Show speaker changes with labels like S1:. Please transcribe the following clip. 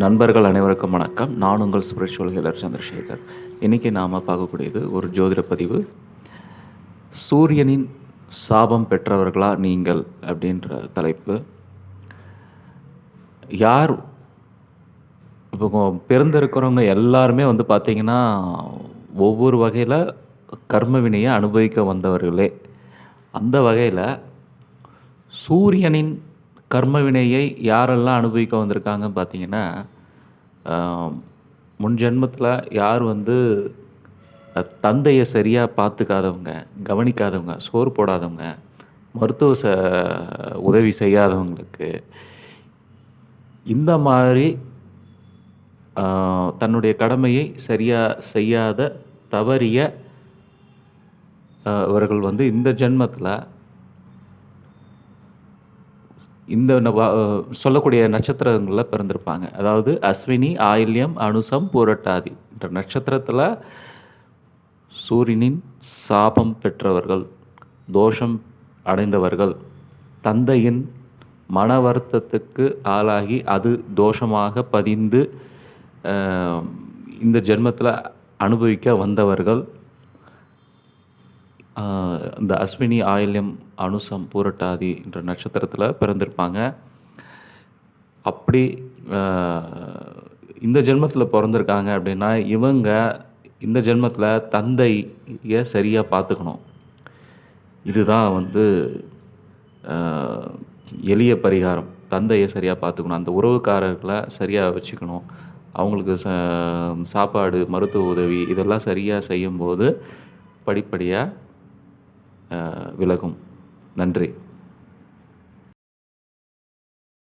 S1: நண்பர்கள் அனைவருக்கும் வணக்கம். நான் உங்கள் ஸ்பிரிச்சுவல் ஹீலர் சந்திரசேகர். இன்றைக்கி நாம் பார்க்கக்கூடியது ஒரு ஜோதிட பதிவு. சூரியனின் சாபம் பெற்றவர்களா நீங்கள் அப்படின்ற தலைப்பு. யார் இப்போ பிறந்திருக்கிறவங்க எல்லாருமே வந்து பார்த்திங்கன்னா ஒவ்வொரு வகையில் கர்ம வினையை அனுபவிக்க வந்தவர்களே. அந்த வகையில் சூரியனின் கர்மவினையை யாரெல்லாம் அனுபவிக்க வந்திருக்காங்க பார்த்தீங்கன்னா முன் ஜென்மத்தில் யார் வந்து தந்தையை சரியாக பார்த்துக்காதவங்க கவனிக்காதவங்க சோறு போடாதவங்க மருத்துவ ச உதவி செய்யாதவங்களுக்கு இந்த மாதிரி தன்னுடைய கடமையை சரியாக செய்யாத தவறிய அவர்கள் இவர்கள் வந்து இந்த ஜென்மத்தில் இந்த வ- சொல்லக்கூடிய நட்சத்திரங்களில் பிறந்திருப்பாங்க. அதாவது அஸ்வினி ஆயில்யம் அனுசம் பூரட்டாதி என்ற நட்சத்திரத்தில் சூரியனின் சாபம் பெற்றவர்கள் தோஷம் அடைந்தவர்கள் தந்தையின் மன வருத்தத்துக்கு ஆளாகி அது தோஷமாக பதிந்து இந்த ஜென்மத்தில் அனுபவிக்க வந்தவர்கள் இந்த அஸ்வினி ஆயில்யம் அனுசம் பூரட்டாதி என்ற நட்சத்திரத்தில் பிறந்திருப்பாங்க. அப்படி இந்த ஜென்மத்தில் பிறந்திருக்காங்க அப்படின்னா இவங்க இந்த ஜென்மத்தில் தந்தையை சரியாக பார்த்துக்கணும். இதுதான் வந்து எளிய பரிகாரம். தந்தையை சரியாக பார்த்துக்கணும். அந்த உறவுக்காரர்களை சரியாக வச்சுக்கணும். அவங்களுக்கு ச சாப்பாடு மருத்துவ உதவி இதெல்லாம் சரியாக செய்யும்போது படிப்படியாக விலகும். நன்றி.